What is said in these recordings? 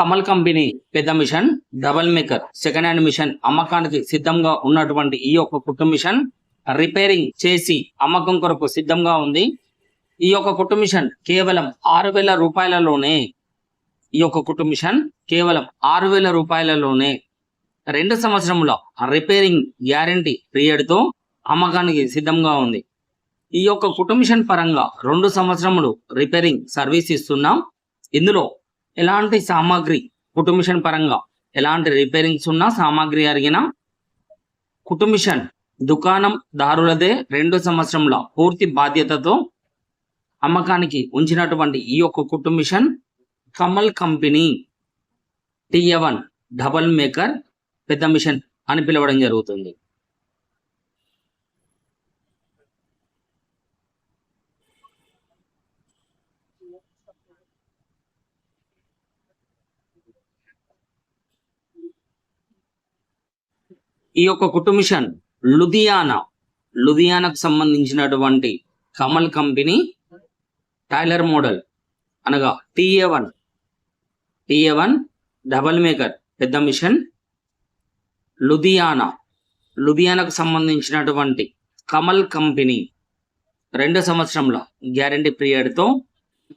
Kamal company పెద్ద machine double maker second hand machine అమ్మకానికి సిద్ధంగా ఉన్నటువంటి ఈ యొక్క కుట్టు మిషన్ రిపేరింగ్ చేసి అమ్మకం కొరకు సిద్ధంగా ఉంది. ఈ యొక్క కుట్టు మిషన్ కేవలం ఆరు వేల రూపాయలలోనే ఈ యొక్క కుట్టు మిషన్ కేవలం ఆరు వేల రూపాయలలోనే రెండు సంవత్సరముల రిపేరింగ్ గ్యారంటీ పీరియడ్తో అమ్మకానికి సిద్ధంగా ఉంది. ఈ యొక్క కుట్టు మిషన్ పరంగా రెండు సంవత్సరములు రిపేరింగ్ సర్వీస్ ఇస్తున్నాం. ఇందులో ఎలాంటి సామాగ్రి కుటుంబిషన్ పరంగా ఎలాంటి రిపేరింగ్స్ ఉన్నా సామాగ్రి అరిగిన కుటుంబిషన్ దుకాణం దారులదే రెండు సంవత్సరంలో పూర్తి బాధ్యతతో అమ్మకానికి ఉంచినటువంటి ఈ యొక్క కుటుంబిషన్ machine Kamal company TA one double maker పెద్ద మిషన్ అని పిలవడం జరుగుతుంది. ఈ యొక్క కుటుంబిషన్ లుధియానా. లుధియానాకు సంబంధించినటువంటి కమల్ కంపెనీ టైలర్ మోడల్ అనగా TA one. TA one double maker పెద్ద మిషన్ లుధియానా. లుధియానాకు సంబంధించినటువంటి కమల్ కంపెనీ రెండు సంవత్సరంల గ్యారంటీ పీరియడ్తో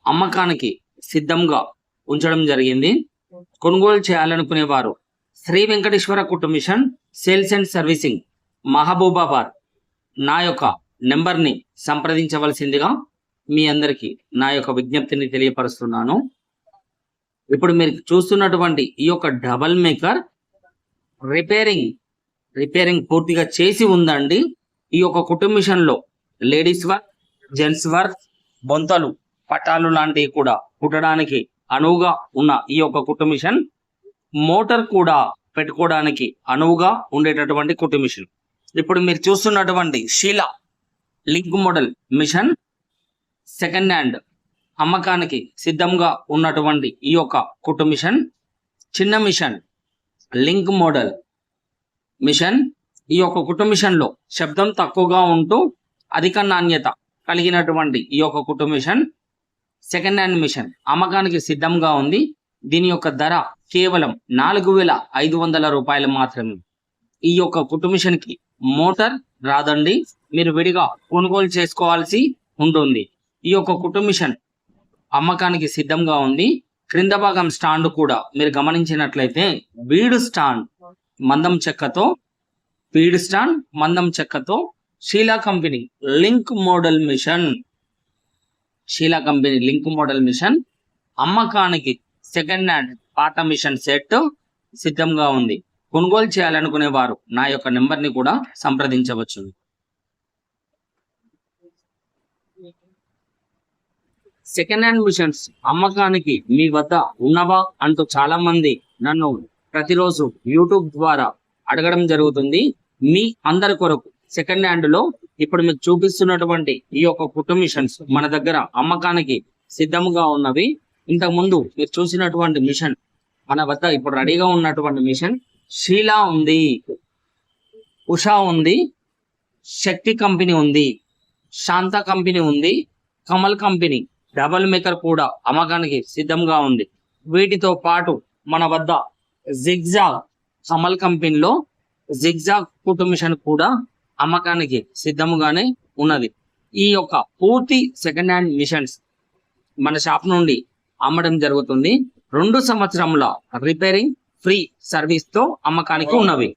అమ్మకానికి సిద్ధంగా ఉంచడం జరిగింది. కొనుగోలు చేయాలనుకునేవారు శ్రీ వెంకటేశ్వర కుటుంబిషన్ సేల్స్ అండ్ సర్వీసింగ్ మహబూబాబాద్ నా యొక్క నెంబర్ని సంప్రదించవలసిందిగా మీ అందరికీ నా యొక్క విజ్ఞప్తిని తెలియపరుస్తున్నాను. ఇప్పుడు మీరు చూస్తున్నటువంటి ఈ యొక్క డబల్ మేకర్ రిపేరింగ్ రిపేరింగ్ పూర్తిగా చేసి ఉందండి. ఈ యొక్క కుటుంబ లేడీస్ వర్క్ జెంట్స్ వర్క్ బొంతలు పట్టాలు లాంటివి కూడా కుట్టడానికి అనువుగా ఉన్న ఈ యొక్క కుటుంబిషన్ మోటార్ కూడా పెట్టుకోవడానికి అనువుగా ఉండేటటువంటి కుట్టు మిషన్. ఇప్పుడు మీరు చూస్తున్నటువంటి Sheela link model machine second hand అమ్మకానికి సిద్ధంగా ఉన్నటువంటి ఈ యొక్క కుట్టు మిషన్ చిన్న మిషన్ లింక్ మోడల్ మిషన్ ఈ యొక్క కుట్టు మిషన్లో శబ్దం తక్కువగా ఉంటూ అధిక నాణ్యత కలిగినటువంటి ఈ యొక్క కుట్టు మిషన్ సెకండ్ హ్యాండ్ మిషన్. అమ్మకానికి సిద్ధంగా ఉంది. దీని యొక్క ధర కేవలం నాలుగు వేల ఐదు వందల రూపాయలు మాత్రమే. ఈ యొక్క కుటుంబిషన్కి మోటార్ రాదండి. మీరు విడిగా కొనుగోలు చేసుకోవాల్సి ఉంటుంది. ఈ యొక్క కుటుంబిషన్ అమ్మకానికి సిద్ధంగా ఉంది. క్రింద భాగం స్టాండ్ కూడా మీరు గమనించినట్లయితే బీడు స్టాండ్ మందం చెక్కతో బీడు స్టాండ్ మందం చెక్కతో Sheela company link model machine Sheela company link model machine అమ్మకానికి సెకండ్ హ్యాండ్ పాత మిషన్ సెట్ సిద్ధంగా ఉంది. కొనుగోలు చేయాలనుకునే వారు నా యొక్క నెంబర్ని కూడా సంప్రదించవచ్చు. సెకండ్ హ్యాండ్ మిషన్స్ అమ్మకానికి మీ వద్ద ఉన్నవా అంటూ చాలా మంది నన్ను ప్రతిరోజు యూట్యూబ్ ద్వారా అడగడం జరుగుతుంది. మీ అందరి కొరకు సెకండ్ హ్యాండ్లో ఇప్పుడు మీకు చూపిస్తున్నటువంటి ఈ యొక్క కుటుంబ మిషన్స్ మన దగ్గర అమ్మకానికి సిద్ధంగా ఉన్నవి. ఇంతకు ముందు మీరు చూసినటువంటి మిషన్ మన వద్ద ఇప్పుడు రెడీగా ఉన్నటువంటి మిషన్ షీలా ఉంది ఉషా ఉంది శక్తి కంపెనీ ఉంది శాంత కంపెనీ ఉంది కమల్ కంపెనీ డబల్ మేకర్ కూడా అమ్మకానికి సిద్ధంగా ఉంది. వీటితో పాటు మన వద్ద జిగ్జాగ్ కమల్ కంపెనీలో జిగ్జాగ్ కుటుంబ మిషన్ కూడా అమ్మకానికి సిద్ధముగానే ఉన్నది. ఈ యొక్క పూర్తి సెకండ్ హ్యాండ్ మిషన్స్ మన షాప్ నుండి అమ్మడం జరుగుతుంది. రెండు సంవత్సరముల రిపేరింగ్ ఫ్రీ సర్వీస్తో అమ్మకానికి ఉన్నవి.